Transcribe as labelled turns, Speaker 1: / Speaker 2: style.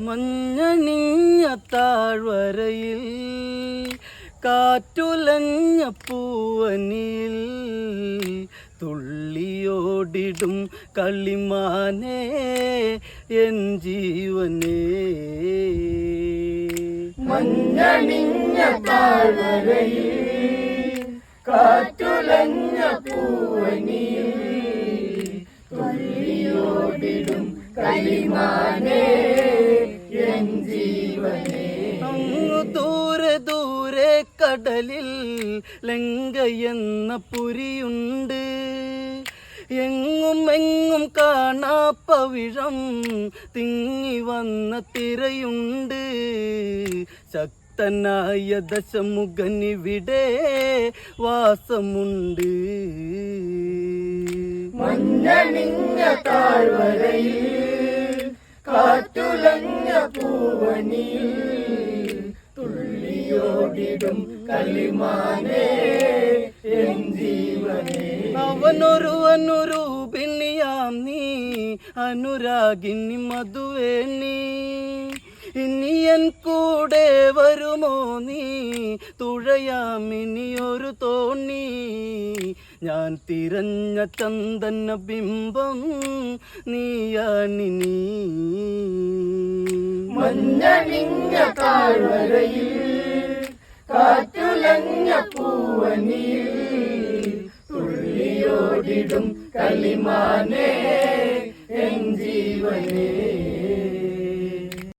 Speaker 1: മഞ്ഞണിഞ്ഞ താഴ്വരയിൽ കാറ്റുലഞ്ഞ പൂവനിൽ തുള്ളിയോടിടും കളിമാനേ എൻ ജീവനേ. മഞ്ഞണിഞ്ഞ താഴ്വരയിൽ കാറ്റുലഞ്ഞ പൂവനിൽ തുള്ളിയോടിടും കളിമാനേ ദൂരെ ദൂരെ കടലിൽ ലങ്ക എന്ന പുരിയുണ്ട്. എങ്ങും എങ്ങും കാണാപ്പവിഴം തിങ്ങി വന്ന തിരയുണ്ട്. ശക്തനായ ദശമുഖനിവിടെ വാസമുണ്ട്. മഞ്ഞണിഞ്ഞ താഴ്വരയിൽ കാറ്റുലഞ്ഞ പൂവനിയിൽ തുള്ളിയോടിടും കലിമാനേ എൻ ജീവനേ. പിന്നിയാം നീ അനുരാഗിനി മധുവേ നീ. ഇനി എൻ കൂടെ വരുമോ നീ തുഴയാം ഇനിയൊരു തോണി ഞാൻ തിരഞ്ഞ ചന്ദന ബിംബം നീയാണിനി മഞ്ഞണിഞ്ഞ താഴ്വരയിൽ കാറ്റുലഞ്ഞ പൂവനിൽ തുള്ളിയോടിടും കളിമാനേ എൻ ജീവനേ